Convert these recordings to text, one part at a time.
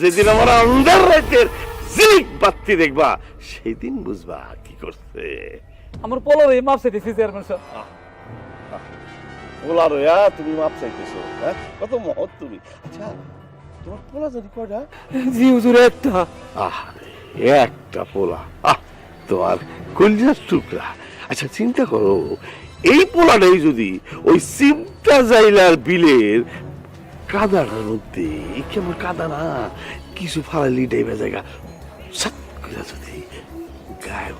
যেদিন আমার আন্দার রাইতের জিক বাত্তি দেখবা সেদিন বুঝবা কি করছে। আমার পোলার এই মাপ চাইতেছি চেয়ারম্যান সাহেব। পোলা রয়া তুমি মাপ চাইতেছো হ্যাঁ? কত মহৎ তুমি। আচ্ছা তোমার পোলা জানি কয়টা? জি হুজুর একটা। আরে একটা পোলা। আহ তোমার কলজার টুকরা। আচ্ছা চিন্তা করো এই পোলাটাই যদি ওই সিমটা জাইলার বিলের কাদাটার মধ্যে কেমন কাদা না? কিছু ফালালি জায়গা। সাত যদি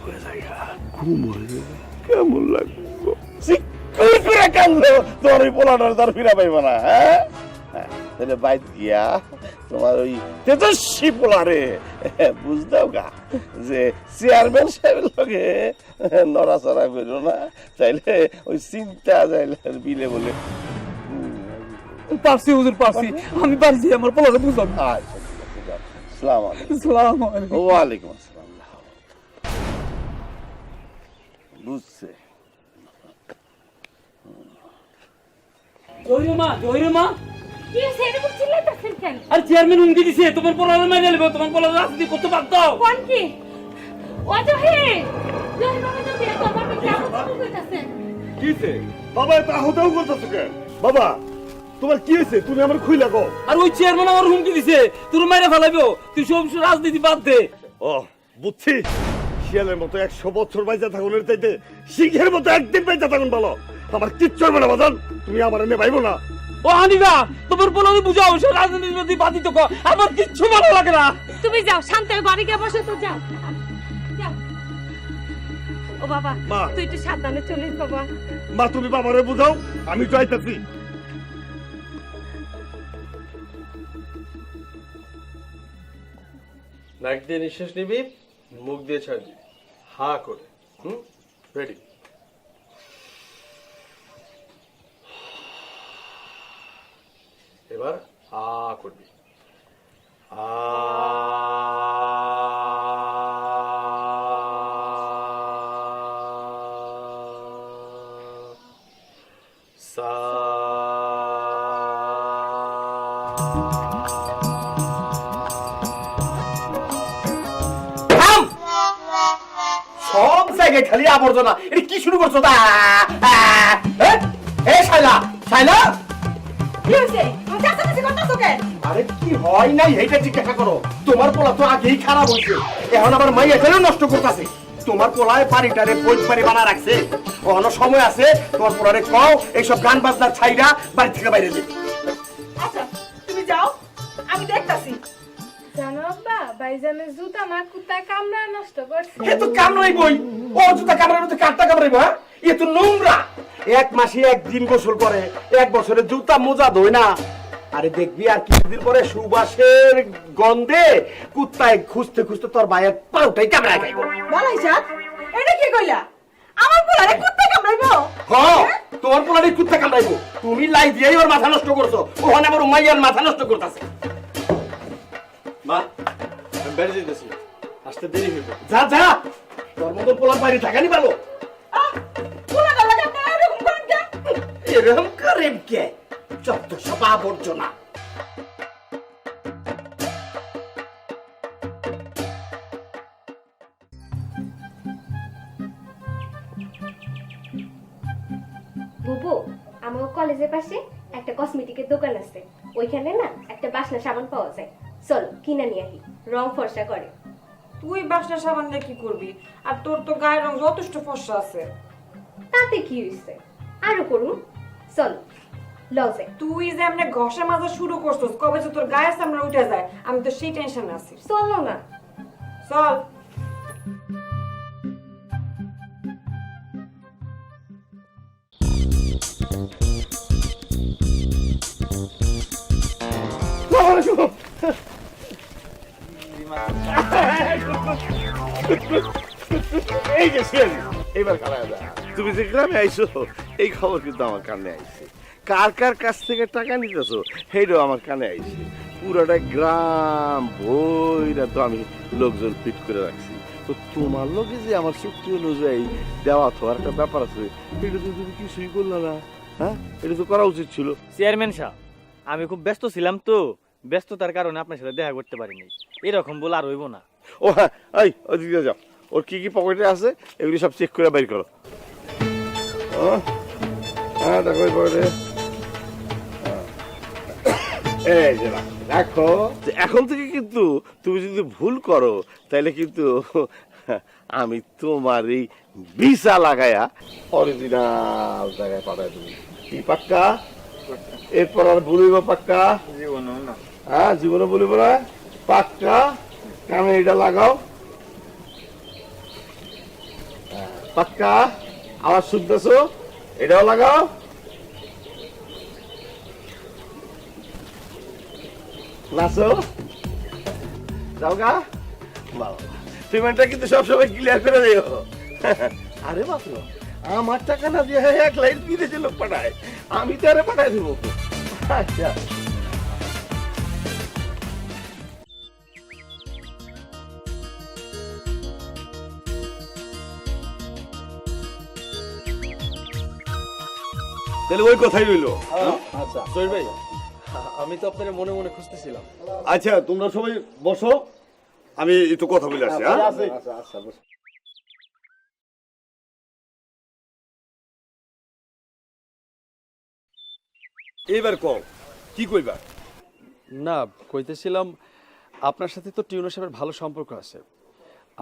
হয়ে জায়গা ঘুম হয়ে কেমন লাগবে? তোমার ওই পোলাটার তার ফিরা পাইবে না হ্যাঁ? হ্যাঁ, তাহলে গিয়া তোমার ওই তেজস্বী পোলারে গা যে চেয়ারম্যান সাহেবের লগে নড়াচড়া করো না চাইলে ওই চিন্তা যাইলে বিলে বলে পারছি হুজুর পারছি। আমি পারছি আমার পোলারে বুঝলাম। আচ্ছা আছে সালাম আলাইকুম। আসসালাম। বুঝছে। আর চেয়ারম্যান দিছে তোমার পোলারে মেরে নেবে তোমার পোলার রাজনীতি করতে পারত কোন কি? ও জহির! জহির বাবা তো কিছে বাবা করতেছো কেন? বাবা তোমার কি হয়েছে? তুমি আমার খুই লাগো আর ওই চেয়ারম্যান আমার হুমকি দিছে। তুই মেরে ফেলাইবো। তুই সব রাজনীতি বাদ দে। ও বুঝছি। শিয়ালের মতো একশো বছর বাইজা থাকুনের চাইতে সিংহের মতো একদিন বাইজা থাকুন বলো। আমার কিচ্ছু হবে না বাজান। তুমি আমার এনে পাইবো না। ও হানিফা তোমার পোলারে বুঝাও সে রাজনীতি যদি বাদি তো আমার কিচ্ছু ভালো লাগে না। তুমি যাও শান্তে বাড়ি গিয়ে বসে তো যাও। যাও। ও বাবা মা। তুই একটু সাবধানে চলিস বাবা। মা তুমি বাবারে বুঝাও আমি চাইতেছি নাক দিয়ে নিঃশ্বাস নিবি, মুখ দিয়ে ছাড়বি। হা করে, হুম? রেডি এবার আ করবি। আ সা সব জায়গায় খালি আবর্জনা। এটা কি শুরু করছ? তা এ শাইলা শাইলা। কি হয়েছে? আমার কাছাকাছি করতেছো কেন? আরে কি হয় নাই এইটা জিজ্ঞাসা করো। তোমার পোলা তো আগেই খারাপ হয়েছে। এখন আবার মাই এখানেও নষ্ট করতেছে? তোমার পোলায় বাড়িটারে বই বাড়ি বানা রাখছে। ওখানে সময় আছে তোমার পোলারে কও এইসব গান বাজনার ছাইরা বাড়ি থেকে বাইরে দে আচ্ছা তুমি যাও আমি দেখতাছি। জানো আব্বা ভাইজানের জুতা আমার কুত্তায় কামড়া নষ্ট করছে। এ তো কামড়াই বই ও জুতা কামড়ানো তো কাঠটা কামড়াইবো হ্যাঁ? এ তো নোংরা। এক মাসে একদিন গোসল করে এক বছরে জুতা মোজা ধোয় না। আরে দেখবি আর কিছুদিন পরে সুবাসের গন্ধে কুত্তায় খুঁজতে খুঁজতে তোর ভাইয়ের পাউটাই কামড়ায় খাইব। বলাই সাত এটা কি কইলা? আমার পোলারে কুত্তা কামড়াইবো? তোমার পোলারে কুত্তা কামড়াইবো। তুমি লাই দিয়েই ওর মাথা নষ্ট করছ। ওখানে আবার উমাইয়ার মাথা নষ্ট করতেছে। মা আমি বেড়ে যেতেছি আসতে দেরি হইব। যা যা! তোর মতো পোলার বাড়ি থাকানি ভালো। আহ, পোলা গলা কেমনে এরকম করেন কেন? এরকম করেন কে? যত সব আবর্জনা। বুবু আমার কলেজের পাশে একটা কসমেটিকের দোকান আছে। ওইখানে না একটা বাসনা সাবান পাওয়া যায়। চলো কিনে নিয়ে আহি। রং ফর্সা করে। তুই বাসনা সাবান দিয়ে কি করবি? আর তোর তো গায়ের রং যথেষ্ট ফর্সা আছে। তাতে কি হয়েছে আরও করুন। চলো যাই। তুই যে এমনি ঘষা মাজা শুরু করছিস কবে যে তোর গায়ে সামনে উঠে যায় আমি তো সেই টেনশনে আছি। চলো না। চল। এই যে শিয়ালি, এইবার কালা দা তুমি যে গ্রামে আইছো এই খবর কিন্তু আমার কানে আইছে। কার কার কাছ থেকে টাকা নিতেছো সেইটাও আমার কানে আইছে। পুরোটা গ্রাম বইরা তো আমি লোকজন ফিট করে রাখছি। তো তোমার লোকে যে আমার চুক্তি অনুযায়ী দেওয়া তো একটা ব্যাপার আছে এটা তো তুমি কিছুই করলে না হ্যাঁ? এটা তো করা উচিত ছিল। চেয়ারম্যান সাহেব আমি খুব ব্যস্ত ছিলাম তো ব্যস্ততার কারণে আপনার সাথে দেখা করতে পারিনি। এরকম বলে আর হইব না। ও হ্যাঁ এই ওদিকে যাও ওর কি কি পকেটে আছে এগুলি সব চেক করে বের করো। হ্যাঁ দেখো এই পকেটে। এই যে রাখো, রাখো। এখন থেকে কিন্তু তুমি যদি ভুল করো তাহলে কিন্তু আমি তোমার এই ভিসা লাগায়া অরিজিনাল জায়গায় পাঠাই তুমি কি পাক্কা? এরপর আর ভুলিব পাক্কা? হ্যাঁ জীবনে বলিব না? পাক্কা? কানে এটা লাগাও? পাক্কা? আবার শুনতেছো? এটাও লাগাও। নাচো। যাও গা। বাবা পেমেন্টটা কিন্তু সবসময় ক্লিয়ার করে দিও। আরে মাত্র আমার টাকা না দিয়ে এক লাইন বিদেশে লোক পাঠায়। আমি তো আরে পাঠাই দেবো। আচ্ছা। তাহলে ওই কথাই রইল। আচ্ছা। জহির ভাই আমি তো আপনার মনে মনে খুঁজতেছিলাম। আচ্ছা তোমরা সবাই বসো। আমি একটু কথা বলে আসি হ্যাঁ? এইবার কও কি কইবা? না কইতেছিলাম আপনার সাথে তো টিউনো সাহেবের ভালো সম্পর্ক আছে।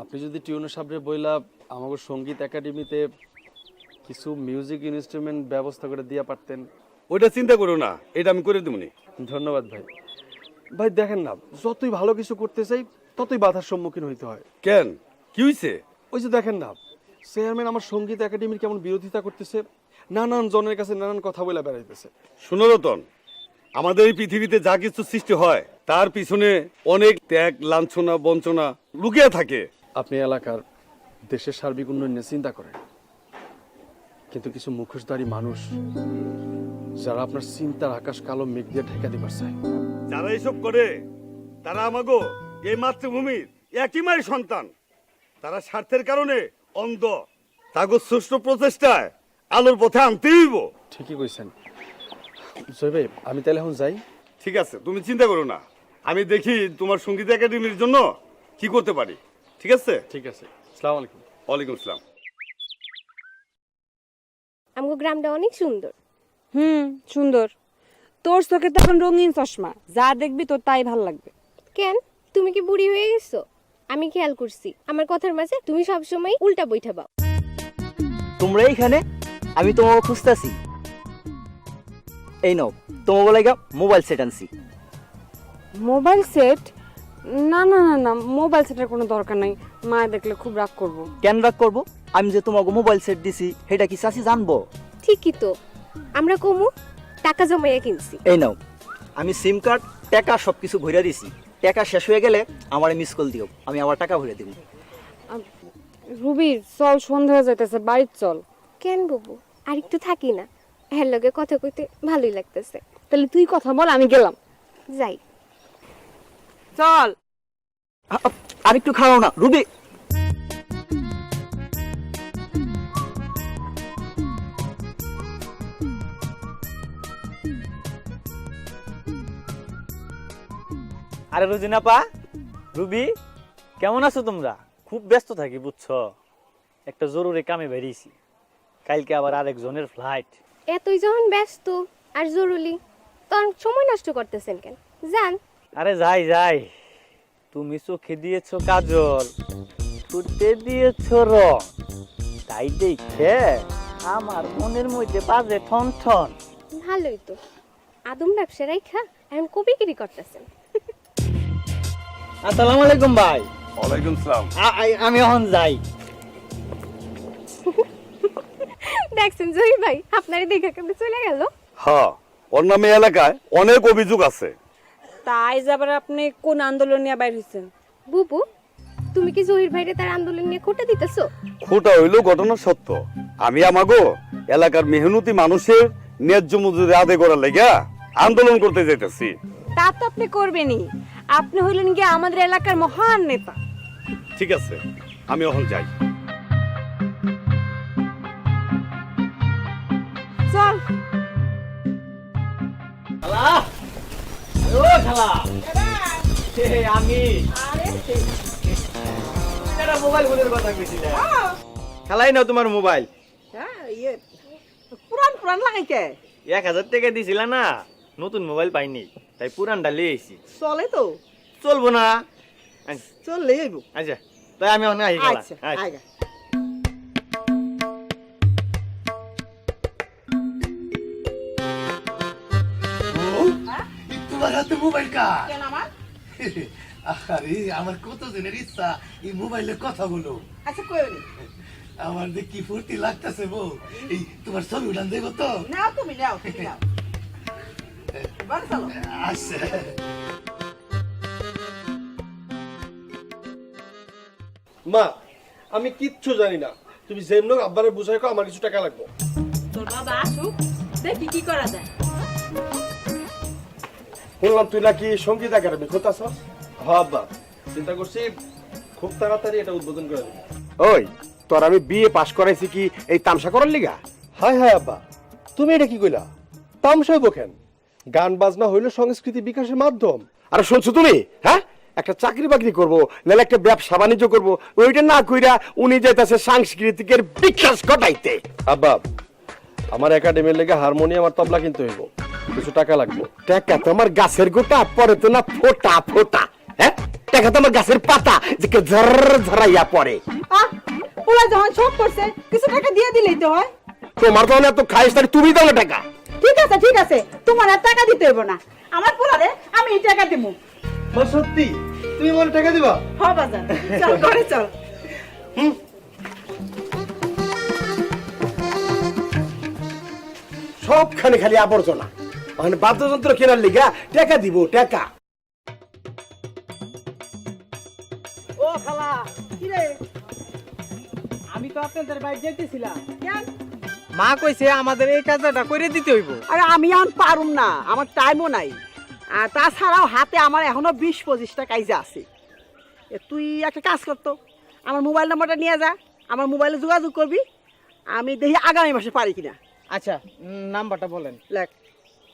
আপনি যদি টিউনো সাহেবের বইলা আমাকে সংগীত একাডেমিতে কিছু মিউজিক ইনস্ট্রুমেন্ট ব্যবস্থা করে দিয়া পারতেন। ওইটা চিন্তা করো না এটা আমি করে দেবনি ধন্যবাদ ভাই। ভাই দেখেন না যতই ভালো কিছু করতে চাই ততই বাধার সম্মুখীন হইতে হয়। কেন? কি হইছে? ওই যে দেখেন না চেয়ারম্যান আমার সংগীত একাডেমির কেমন বিরোধিতা করতেছে নানান জনের কাছে নানান কথা বলে বেড়াইতেছে। শুনো রতন আমাদের এই পৃথিবীতে যা কিছু সৃষ্টি হয় তার পিছনে অনেক ত্যাগ লাঞ্ছনা বঞ্চনা লুকিয়ে থাকে। আপনি এলাকার দেশের সার্বিক উন্নয়ন নিয়ে চিন্তা করেন। কিন্তু কিছু মুখোশধারী মানুষ যারা আপনার চিন্তার আকাশ কালো মেঘ দিয়ে ঢেকা দিবার চায়। যারা এসব করে তারা আমাগো এই মাতৃভূমির একই মায়ের সন্তান। তারা স্বার্থের কারণে অন্ধ। তাগো সুষ্ঠু প্রচেষ্টায় আলোর পথে আনতেই হইব। ঠিকই কইছেন। জয় ভাই আমি তাহলে এখন যাই। ঠিক আছে তুমি চিন্তা করো না। আমি দেখি তোমার সংগীত একাডেমির জন্য কি করতে পারি। ঠিক আছে? ঠিক আছে। সালাম আলাইকুম। ওয়ালাইকুম আসসালাম আমগো গ্রামটা অনেক সুন্দর। হুম সুন্দর। তোর চোখে তো এখন রঙিন চশমা। যা দেখবি তোর তাই ভালো লাগবে। কেন? তুমি কি বুড়ি হয়ে গেছো? আমি খেয়াল করছি। আমার কথার মাঝে তুমি সবসময় উল্টা বৈঠা পাও। তোমরা এইখানে আমি তোমাকে খুঁজতেছি। এই নাও তোমাকে লাগা মোবাইল সেট আনছি। Mobile set? না না না না মোবাইল সেটের কোনো দরকার নাই। মা দেখলে খুব রাগ করব। কেন রাগ করব? আমি যে তোমাকে মোবাইল সেট দিছি সেটা কি চাষি জানব? ঠিকই তো। আমরা কমু টাকা জমাইয়া কিনছি। এই নাও আমি সিম কার্ড টাকা সব কিছু ভরে দিছি। টাকা শেষ হয়ে গেলে আমার মিস কল দিও আমি আবার টাকা ভরে দিব। রুবির চল সন্ধ্যা হয়ে যাইতেছে বাড়ির চল। কেন বাবু? আর একটু থাকি না। হ্যাঁ লগে কথা কইতে ভালোই লাগতেছে। তাহলে তুই কথা বল আমি গেলাম। যাই। চল। আর একটু খাওয়াও না। রুবি আরে রুজিনা পা রুবি কেমন আছো তোমরা? খুব ব্যস্ত থাকি বুঝছ? একটা জরুরি কামে বেরিয়েছি। কালকে আবার আরেকজনের ফ্লাইট এতই যখন ব্যস্ত আর জরুরি তখন সময় নষ্ট করতেছেন কেন? যান। আরে যাই যাই। তুমি চোখে দিয়েছ কাজল ঠুটে দিয়েছ রং। তাই দেখে আমার মনের মধ্যে বাজে ঠন ঠন ভালোই তো। আদম ব্যবসা রাইখা এখন কবিগিরি করতেছেন। আসসালামু আলাইকুম ভাই। ওয়ালাইকুম সালাম। আমি এখন যাই। দেখছেন জহির ভাই আপনারে দেখা কেমন চলে গেল? হ্যাঁ ওর নামে এলাকায় অনেক অভিযোগ আছে। তাই যাবার আপনি কোন আন্দোলন নিয়ে বাইর হয়েছেন বুবু তুমি কি জহির ভাইরে তার আন্দোলন নিয়ে খোটা দিতেছো? খোটা হইল ঘটনা সত্য। আমি আমাগো এলাকার মেহনতি মানুষের ন্যায্য মজুরি আদায় করার লেগা আন্দোলন করতে যাইতেছি। তা তো আপনি করবেনই। আপনি হইলেন গিয়ে আমাদের এলাকার মহান নেতা। ঠিক আছে আমি এখন যাই। চল। ও খালা। আমি। মোবাইল ফোনের কথা কইছি খেলাই না তোমার মোবাইল পুরান পুরান লাগাইছে এক হাজার টাকা দিছিল না নতুন মোবাইল পাইনি তাই পুরানটা লিয়ে আইছি। চলে তো। চলবো না। চললে আইব আচ্ছা তাই আমি অনেক আই আচ্ছা। আইগা হাতে মোবাইল কার? আরে আমার? কত দিনের ইচ্ছা এই মোবাইলে কথা বলো আচ্ছা কইনি আমার যে কি ফুর্তি লাগতেছে বউ এই তোমার ছবি উঠান দেবো তো? নাও তুমি নাও তুমি নাও। বাড়ি আচ্ছা। মা আমি কিচ্ছু জানি না। তুমি যেমন আব্বারে বুঝাই কো আমার কিছু টাকা লাগবে। তোর বাবা আসুক দেখি কি করা যায়। শুনলাম তুই নাকি সংগীত একাডেমি খোঁতাছ হ্যাঁ আব্বা। চিন্তা করছি খুব তাড়াতাড়ি এটা উদ্বোধন করে দেবো। ওই তোর আমি বিএ পাস করাইছি কি এই তামসা করার লিগা? হাই হাই আব্বা। তুমি এটা কি কইলা? তামসা হইব কেন? গান বাজনা হইল সংস্কৃতি বিকাশের মাধ্যম। আর শুনছো তুমি? হ্যাঁ? একটা চাকরি বাকরি করব নাহলে একটা ব্যবসা বাণিজ্য করব। ওইটা না কইরা উনি যাইতাছে সাংস্কৃতিকের বিকাশ ঘটাইতে। আব্বা আমার একাডেমির লেগে হারমোনিয়াম আর তবলা কিনতে হইব। কিছু টাকা লাগবে। টাকা তো আমার গাছের গোটা পরে তো না ফোটা ফোটা। হ্যাঁ? টাকা তো আমার গাছের পাতা যে ঝর ঝরাইয়া পড়ে। আহ পুরা যখন করছে কিছু টাকা দিয়ে দিলেই তো হয়। তোমার তো এত খাইস তাহলে তুমি দাও না টাকা। ঠিক আছে ঠিক আছে তোমার আর টাকা দিতে হইব না। আমার পোলারে আমি এই টাকা দিমু সত্যি? তুমি আমার টাকা দিবা? হ বাজান। চল ঘরে চল। সবখানে খালি আবর্জনা। মানে বাদ্যযন্ত্র কেনার লিগা টাকা দিব টাকা। ও খালা। কি রে আমি তো আপনাদের বাইরে যেতেছিলাম কেন? মা কইছে আমাদের এই কাজটা করে দিতে হইব। আরে আমি এখন পারুম না। আমার টাইমও নাই। আর তাছাড়াও হাতে আমার এখনও বিশ পঁচিশটা কাইজা আছে। এ, তুই একটা কাজ করতো আমার মোবাইল নাম্বারটা নিয়ে যা। আমার মোবাইলে যোগাযোগ করবি। আমি দেখি আগামী মাসে পারি কিনা। আচ্ছা নাম্বারটা বলেন। লেখ।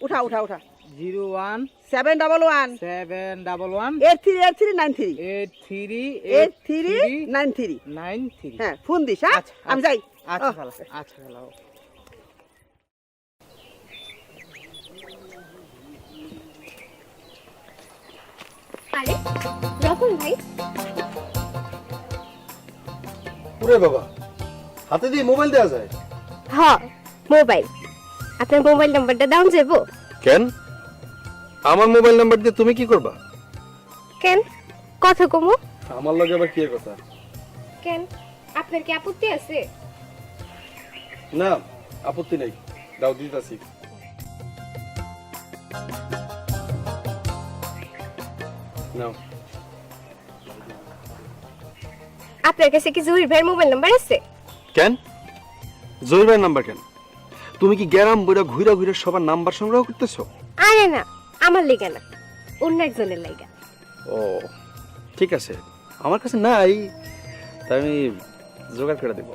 উঠা উঠা উঠা। Zero one seven double one. Seven double one. Eight three eight three nine three. Eight three eight three nine three. Nine three. হ্যাঁ ফোন দিস হ্যাঁ? আচ্ছা, আমি যাই। আচ্ছা আচ্ছা আরে রকম ভাই। ওরে বাবা হাতে দিয়ে মোবাইল দেওয়া যায়? হ মোবাইল। আপনার মোবাইল নাম্বারটা দাম যাব। কেন? আমার মোবাইল নাম্বার দিয়ে তুমি কি করবা? কেন? কথা কমু। আমার লগে আবার কি কথা? কেন? আপনার কি আপত্তি আছে? না আপত্তি নেই। দাও দিতাছি। নাও আপনার কাছে কি জহির ভাইয়ের মোবাইল নাম্বার আছে? কেন? জহির ভাইয়ের নাম্বার কেন? তুমি কি গ্যারাম বইরা ঘুরা ঘুরে সবার নাম্বার সংগ্রহ করতেছো? আরে না আমার লেগে না অন্য একজনের ও ঠিক আছে আমার কাছে নাই তাই আমি জোগাড় করে দেবো।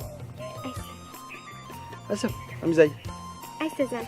আচ্ছা। আমি যাই। যান।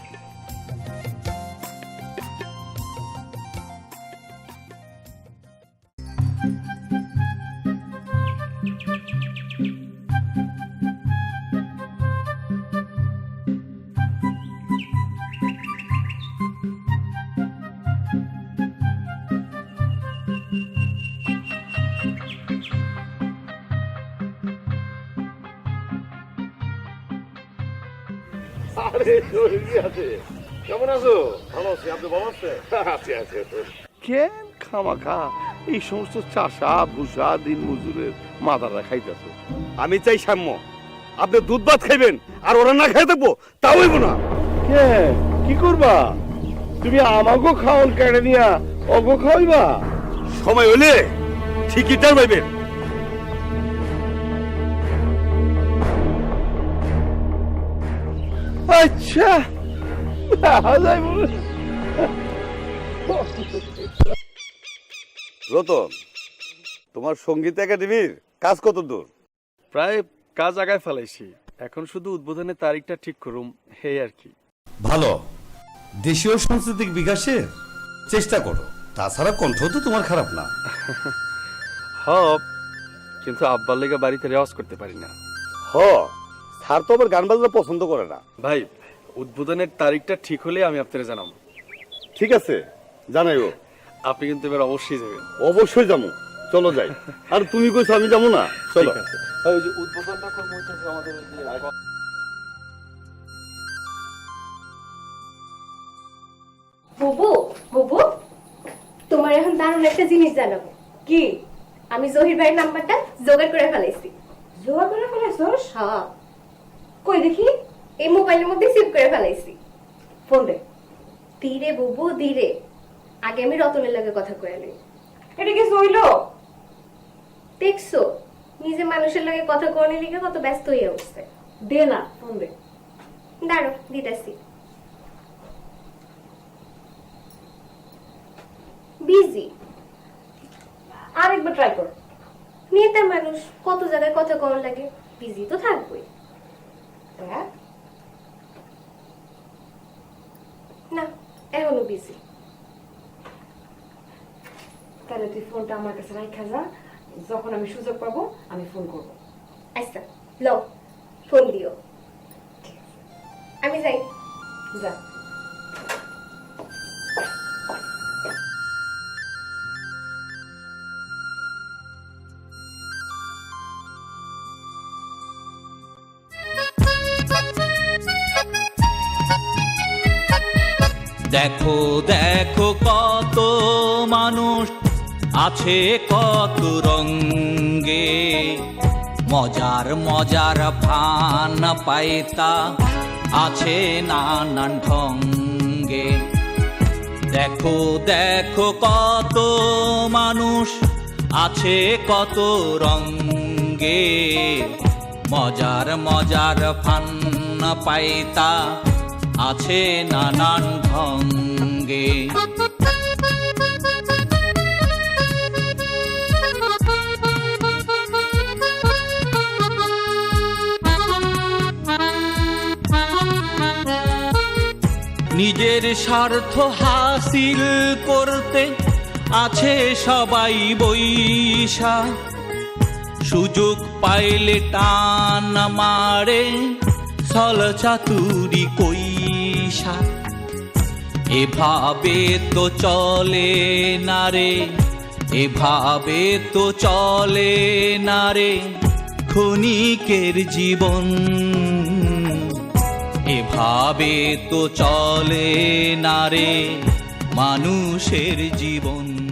কেমন আছো? ভালো আছি আপনি ভালো আছেন? আছি আছি আছি। কেন খামাখা? এই সমস্ত চাষা ভুষা দিন মজুরের মাথাটা খাইতেছো। আমি চাই সাম্য। আপনি দুধ ভাত খাইবেন আর ওরা না খাই থাকব তাও হইব না। কে কি করবা? তুমি আমাকেও খাওয়ান কেড়ে নিয়া অগো খাওয়াইবা? সময় হলে ঠিকই টার পাইবেন। আচ্ছা। রতন তোমার সংগীত একাডেমির কাজ কত দূর? প্রায় কাজ আগায় ফেলাইছি। এখন শুধু উদ্বোধনের তারিখটা ঠিক করুম হে আর কি। ভালো। দেশীয় সাংস্কৃতিক বিকাশের চেষ্টা করো। তাছাড়া কণ্ঠ তো তোমার খারাপ না। হ কিন্তু আব্বার লেগে বাড়িতে রেওয়াজ করতে পারি না। হ স্যার তো আবার গান বাজনা পছন্দ করে না। ভাই উদ্বোধনের তারিখটা ঠিক হলে আমি আপনাকে জানাব। ঠিক আছে জানাইও আপনি কিন্তু এবার অবশ্যই যাবেন। অবশ্যই যাব। চলো যাই। আর তুমি কইছো আমি যাব না? চলো। ঠিক আছে। ভাই, ওই যে উদ্বোধনটা করব হইতেছে আমাদের যে বুবু বুবু তোমার এখন দারুণ একটা জিনিস জানাব। কি? আমি জহির ভাইয়ের নাম্বারটা জোগাড় করে ফেলাইছি। জোগাড় করে ফেলাইছস হ্যাঁ। কই দেখি? এই মোবাইলের মধ্যে সেভ করে ফেলাইছি। ফোন দে। ধীরে বুবু, ধীরে। আগে আমি রতনের লাগে কথা কয়ে নেই। এটা কি হইল দেখছ? নিজে মানুষের লাগে কথা কয়ে লিখে কত ব্যস্ত হয়ে উঠছে দে না, ফোন দে। দাঁড়ো দিতেছি। বিজি। আরেকবার ট্রাই কর। নেতার মানুষ, কত জায়গায় কথা কম লাগে, বিজি তো থাকবেই। দেখ। না এখনও বিজি তাহলে তুই ফোনটা আমার কাছে রাখা যা। যখন আমি সুযোগ পাবো আমি ফোন করব। আচ্ছা লও ফোন দিও। আমি যাই। যা। দেখো দেখো কত মানুষ আছে কত রঙ্গে। মজার মজার ফান পাইতা আছে নানান ঢঙ্গে। দেখো দেখো কত মানুষ আছে কত রঙ্গে। মজার মজার ফান পাইতা আছে নানান ঢঙ্গে নিজের স্বার্থ হাসিল করতে আছে সবাই বৈশা। সুযোগ পাইলে টান মারে ছল চাতুরি কইসা এভাবে তো চলে না রে এভাবে তো চলে না রে ক্ষণিকের জীবন। এভাবে তো চলে না রে মানুষের জীবন।